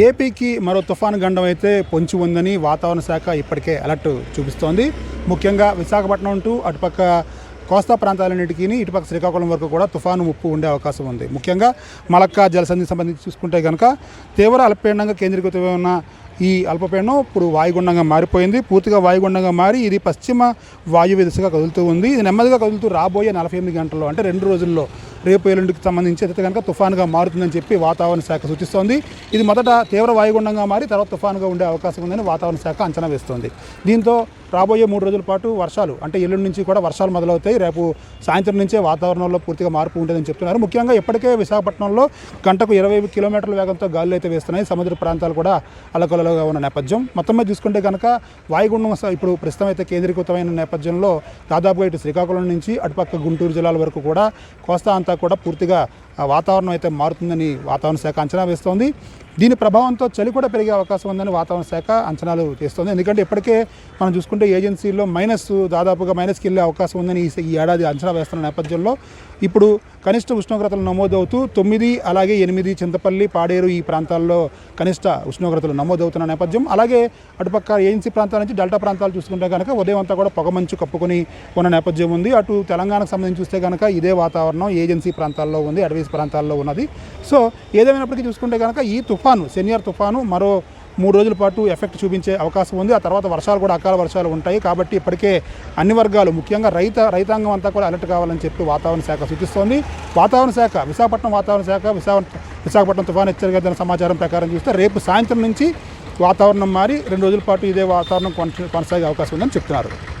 ఏపీకి మరో తుఫాను గండం అయితే పొంచి ఉందని వాతావరణ శాఖ ఇప్పటికే అలర్ట్ చూపిస్తోంది. ముఖ్యంగా విశాఖపట్నం టు అటుపక్క కోస్తా ప్రాంతాలన్నిటికీ ఇటుపక్క శ్రీకాకుళం వరకు కూడా తుఫాను ముప్పు ఉండే అవకాశం ఉంది. ముఖ్యంగా మలక్కా జలసంధి సంబంధించి చూసుకుంటే కనుక తీవ్ర అల్పపీడనంగా కేంద్రీకృతమైన ఉన్న ఈ అల్పపీడనం ఇప్పుడు వాయుగుండంగా మారిపోయింది. పూర్తిగా వాయుగుండంగా మారి ఇది పశ్చిమ వాయువ్య దిశగా కదులుతూ ఉంది. ఇది నెమ్మదిగా కదులుతూ రాబోయే నలభై ఎనిమిది గంటల్లో అంటే రెండు రోజుల్లో రేపు ఎల్లుండికి సంబంధించి అయితే కనుక తుఫానుగా మారుతుందని చెప్పి వాతావరణ శాఖ సూచిస్తోంది. ఇది మొదట తీవ్ర వాయుగుండంగా మారి తర్వాత తుఫానుగా ఉండే అవకాశం ఉందని వాతావరణ శాఖ అంచనా వేస్తోంది. దీంతో రాబోయే మూడు రోజుల పాటు వర్షాలు అంటే ఎల్లుండి నుంచి కూడా వర్షాలు మొదలవుతాయి. రేపు సాయంత్రం నుంచే వాతావరణంలో పూర్తిగా మార్పు ఉంటుందని చెప్తున్నారు. ముఖ్యంగా ఇప్పటికే విశాఖపట్నంలో గంటకు ఇరవై కిలోమీటర్ల వేగంతో గాలులు అయితే వేస్తున్నాయి. సముద్ర ప్రాంతాలు కూడా అలకలలుగా ఉన్న నేపథ్యం. మొత్తం మీద చూసుకుంటే కనుక వాయుగుండం ఇప్పుడు ప్రస్తుతం అయితే కేంద్రీకృతమైన నేపథ్యంలో దాదాపుగా ఇటు శ్రీకాకుళం నుంచి అటుపక్క గుంటూరు జిల్లాల వరకు కూడా కోస్తా అంతా కూడా పూర్తిగా వాతావరణం అయితే మారుతుందని వాతావరణ శాఖ అంచనా వేస్తోంది. దీని ప్రభావంతో చలి కూడా పెరిగే అవకాశం ఉందని వాతావరణ శాఖ అంచనాలు చేస్తోంది ఎందుకంటే ఇప్పటికే మనం చూసుకుంటే ఏజెన్సీల్లో మైనస్ దాదాపుగా మైనస్కి వెళ్ళే అవకాశం ఉందని ఈ ఈ ఏడాది అంచనా వేస్తున్న నేపథ్యంలో ఇప్పుడు కనిష్ట ఉష్ణోగ్రతలు నమోదవుతూ తొమ్మిది అలాగే ఎనిమిది చింతపల్లి పాడేరు ఈ ప్రాంతాల్లో కనిష్ట ఉష్ణోగ్రతలు నమోదవుతున్న నేపథ్యం. అలాగే అటుపక్క ఏజెన్సీ ప్రాంతాల నుంచి డెల్టా ప్రాంతాలు చూసుకుంటే కనుక ఉదయం అంతా కూడా పొగమంచు కప్పుకొని ఉన్న నేపథ్యం ఉంది. అటు తెలంగాణకు సంబంధించి చూస్తే కనుక ఇదే వాతావరణం ఏజెన్సీ ప్రాంతాల్లో ఉంది అడవీస్ ప్రాంతాల్లో ఉన్నది. సో ఏదేమైనప్పటికీ చూసుకుంటే కనుక ఈ తుఫాను సెనియర్ తుఫాను మరో మూడు రోజుల పాటు ఎఫెక్ట్ చూపించే అవకాశం ఉంది. ఆ తర్వాత వర్షాలు కూడా అకాల వర్షాలు ఉంటాయి. కాబట్టి ఇప్పటికే అన్ని వర్గాలు ముఖ్యంగా రైత రైతాంగం అంతా కూడా అలర్ట్ కావాలని చెప్పి వాతావరణ శాఖ సూచిస్తోంది. వాతావరణ శాఖ విశాఖపట్నం వాతావరణ శాఖ విశాఖ విశాఖపట్నం తుఫాను హెచ్చరిక సమాచారం ప్రకారం చూస్తే రేపు సాయంత్రం నుంచి వాతావరణం మారి రెండు రోజుల పాటు ఇదే వాతావరణం కొనసా- కొనసాగే అవకాశం ఉందని చెప్తున్నారు.